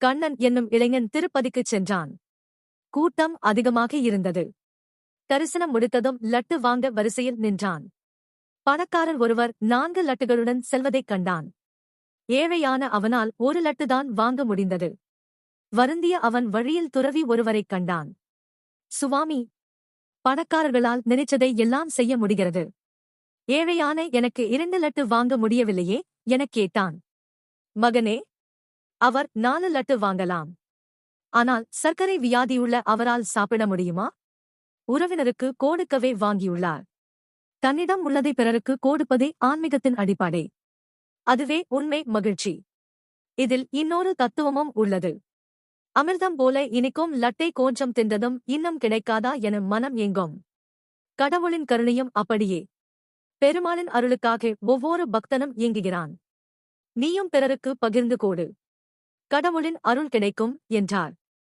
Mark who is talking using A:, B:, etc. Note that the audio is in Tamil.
A: கண்ணன் என்னும் இளைஞன் திருப்பதிக்குச் சென்றான். கூட்டம் அதிகமாக இருந்தது. தரிசனம் முடித்ததும் லட்டு வாங்க வரிசையில் நின்றான். பணக்காரர் ஒருவர் நான்கு லட்டுகளுடன் செல்வதைக் கண்டான். ஏழையான அவனால் ஒரு லட்டுதான் வாங்க முடிந்தது. வருந்திய அவன் வழியில் துறவி ஒருவரைக் கண்டான். சுவாமி பணக்காரர்களால் நினைச்சதை எல்லாம் செய்ய முடிகிறது. ஏழையான எனக்கு இரண்டு லட்டு வாங்க முடியவில்லையே? எனக் கேட்டான். மகனே அவர் நாலு லட்டு வாங்கலாம். ஆனால் சர்க்கரை வியாதியுள்ள அவரால் சாப்பிட முடியுமா? உறவினருக்கு கோடுக்கவே வாங்கியுள்ளார். தன்னிடம் உள்ளதை பிறருக்கு கோடுப்பதே ஆன்மீகத்தின் அடிப்படை. அதுவே உண்மை மகிழ்ச்சி. இதில் இன்னொரு தத்துவமும் உள்ளது. அமிர்தம் போல இனிக்கும் லட்டை கோஞ்சம் தின்றதும் இன்னும் கிடைக்காதா என மனம் எங்கும் கடவுளின் கருணையும் அப்படியே. பெருமாளின் அருளுக்காக ஒவ்வொரு பக்தனும் இயங்குகிறான் நீயும் பிறருக்கு பகிர்ந்து கோடு. கடவுளின் அருள் கிடைக்கும் என்றார்.